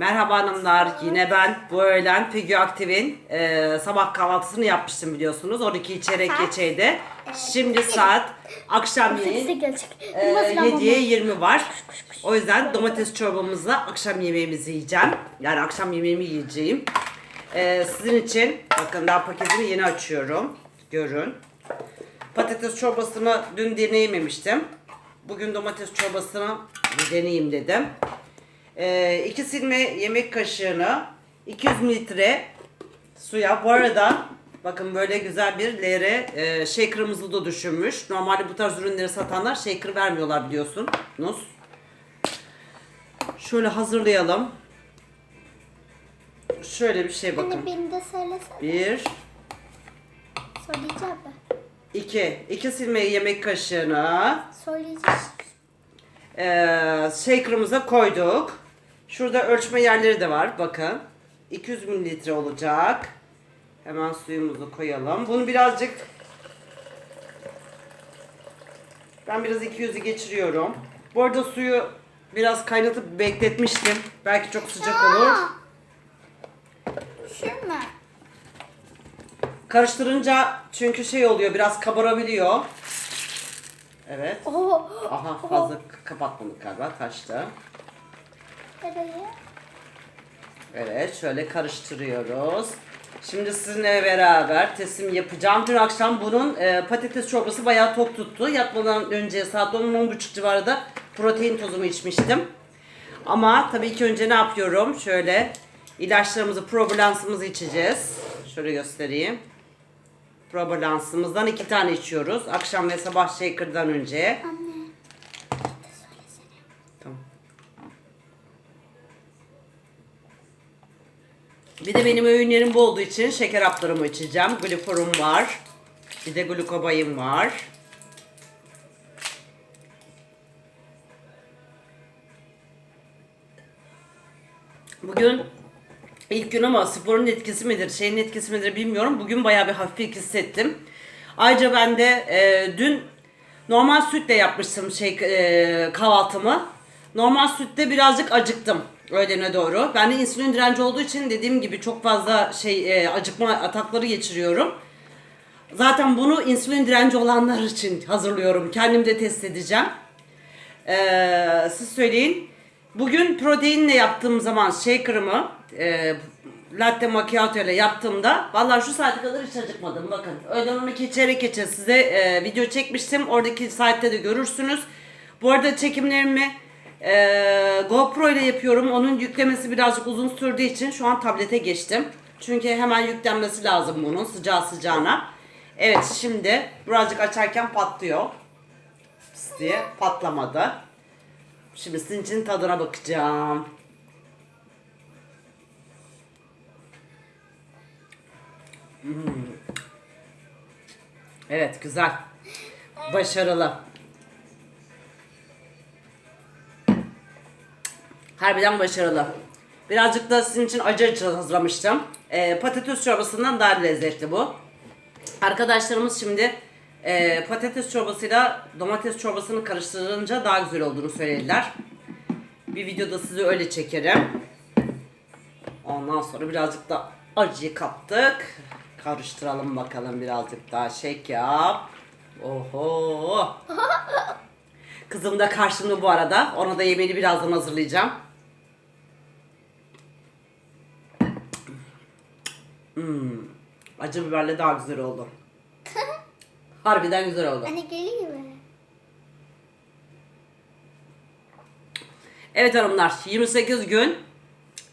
Merhaba hanımlar, yine ben bu öğlen Figü Aktif'in e, sabah kahvaltısını yapmıştım biliyorsunuz. 12 çeyrek geçeydi. Şimdi saat Sesi gelecek. e, Elma falan 7'ye olmaz. 20 var. O yüzden domates çorbamızla akşam yemeğimizi yiyeceğim. Yani akşam yemeğimi yiyeceğim. E, sizin için bakın daha paketini yeni açıyorum. Görün. Patates çorbasını dün deneyememiştim. Bugün domates çorbasını deneyeyim dedim. İki silme yemek kaşığını 200 mililitre suya. Bu arada bakın böyle güzel bir leğere e, shaker'ımızı da düşünmüş. Normalde bu tarz ürünleri satanlar shaker vermiyorlar biliyorsunuz. Şöyle hazırlayalım. Şöyle bir şey bakın. Anne beni de söylesene. Bir, Söyleyeceğim ben. iki. iki silme yemek kaşığını Söyleyeceğim. Ee, shaker'ımıza koyduk. Şurada ölçme yerleri de var. Bakın. 200 mililitre olacak. Hemen suyumuzu koyalım. Bunu birazcık ben biraz 200'ü geçiriyorum. Bu arada suyu biraz kaynatıp bekletmiştim. Belki çok sıcak olur. Şunu. Karıştırınca çünkü şey oluyor biraz kabarabiliyor. Evet. Aha fazla kapatmadık galiba kaçtı. Evet şöyle karıştırıyoruz. Şimdi sizinle beraber teslim yapacağım. Dün akşam bunun e, patates çorbası bayağı tok tuttu. Yatmadan önce saat 10-10.30 civarında protein tozumu içmiştim. Ama tabii ki önce ne yapıyorum? Şöyle ilaçlarımızı, probalansımızı içeceğiz. Şöyle göstereyim. Probalansımızdan iki tane içiyoruz. Akşam ve sabah shaker'dan önce. Anne. Bir de benim öğünlerim bol olduğu için şeker haplarımı içeceğim. Gliforum var. Bir de glukobayım var. Bugün ilk gün ama sporun etkisi midir, şeyin etkisi midir bilmiyorum. Bugün bayağı bir hafif hissettim. Ayrıca ben de e, dün normal sütle yapmıştım şey e, kahvaltımı. Normal sütte birazcık acıktım öğlene doğru. Ben de insülin direnci olduğu için dediğim gibi çok fazla şey e, acıkma atakları geçiriyorum. Zaten bunu insülin direnci olanlar için hazırlıyorum. Kendim de test edeceğim. Ee, siz söyleyin. Bugün proteinle yaptığım zaman shaker'ımı e, latte macchiato ile yaptığımda vallahi şu saate kadar hiç acıkmadım bakın. Öğlen 12 çeyrek geçe size e, video çekmiştim. Oradaki saatte de görürsünüz. Bu arada çekimlerimi e, GoPro ile yapıyorum. Onun yüklemesi birazcık uzun sürdüğü için şu an tablete geçtim. Çünkü hemen yüklenmesi lazım bunun sıcağı sıcağına. Evet şimdi birazcık açarken patlıyor. Pıs diye patlamadı. Şimdi sizin için tadına bakacağım. Hmm. Evet güzel. Başarılı. Harbiden başarılı. Birazcık da sizin için acı acı hazırlamıştım. Ee, patates çorbasından daha lezzetli bu. Arkadaşlarımız şimdi e, patates çorbasıyla domates çorbasını karıştırınca daha güzel olduğunu söylediler. Bir videoda size öyle çekerim. Ondan sonra birazcık da acıyı kattık. Karıştıralım bakalım birazcık daha şek yap. Oho. Kızım da karşımda bu arada. Ona da yemeğini birazdan hazırlayacağım. Hmm. Acı biberle daha güzel oldu. Harbiden güzel oldu. Anne geliyor mu? Evet hanımlar 28 gün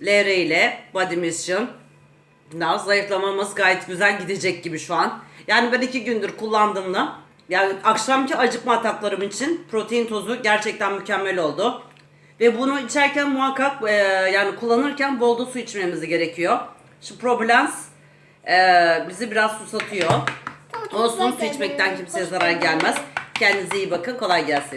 LR ile Body Mission daha zayıflamamız gayet güzel gidecek gibi şu an. Yani ben iki gündür kullandığımda yani akşamki acıkma ataklarım için protein tozu gerçekten mükemmel oldu. Ve bunu içerken muhakkak e, yani kullanırken bol da su içmemiz gerekiyor. Şu Probilans e, bizi biraz susatıyor. Olsun su içmekten kimseye zarar gelmez. Kendinize iyi bakın kolay gelsin.